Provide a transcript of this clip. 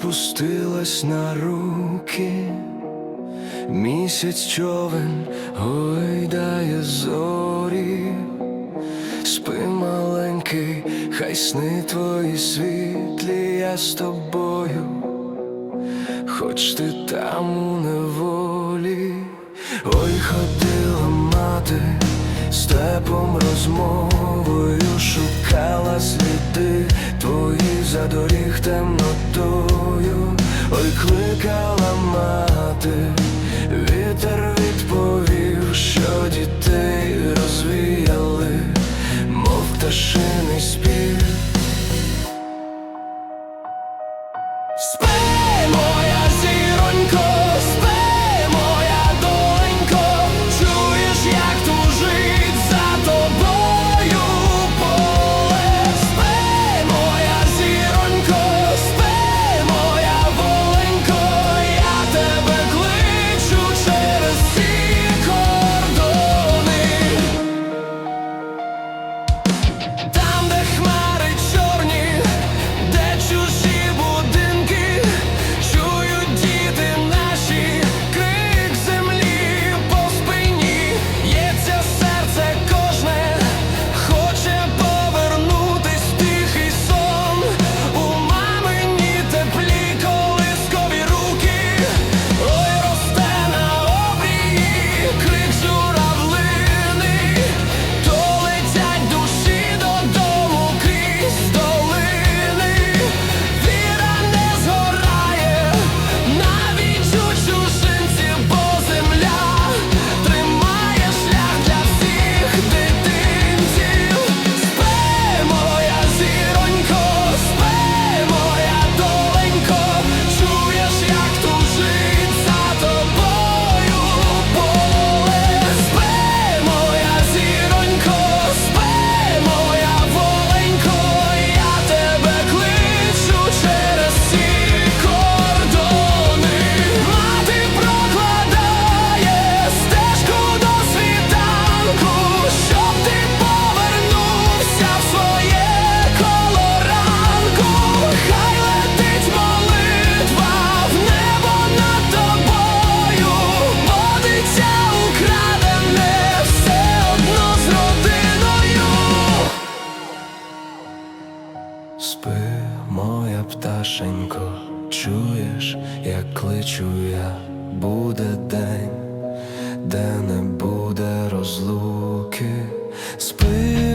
опустилась на руки, місяць човен гойдає зорі, спи маленький, хай сни твої світлі, я з тобою, хоч ти там у неволі, ой, ходила мати, степом розмовою шукала сліди твої за доріг темнотою, ой, кликала мати, пташенько, чуєш, як кличу я, буде день, де не буде розлуки. Спи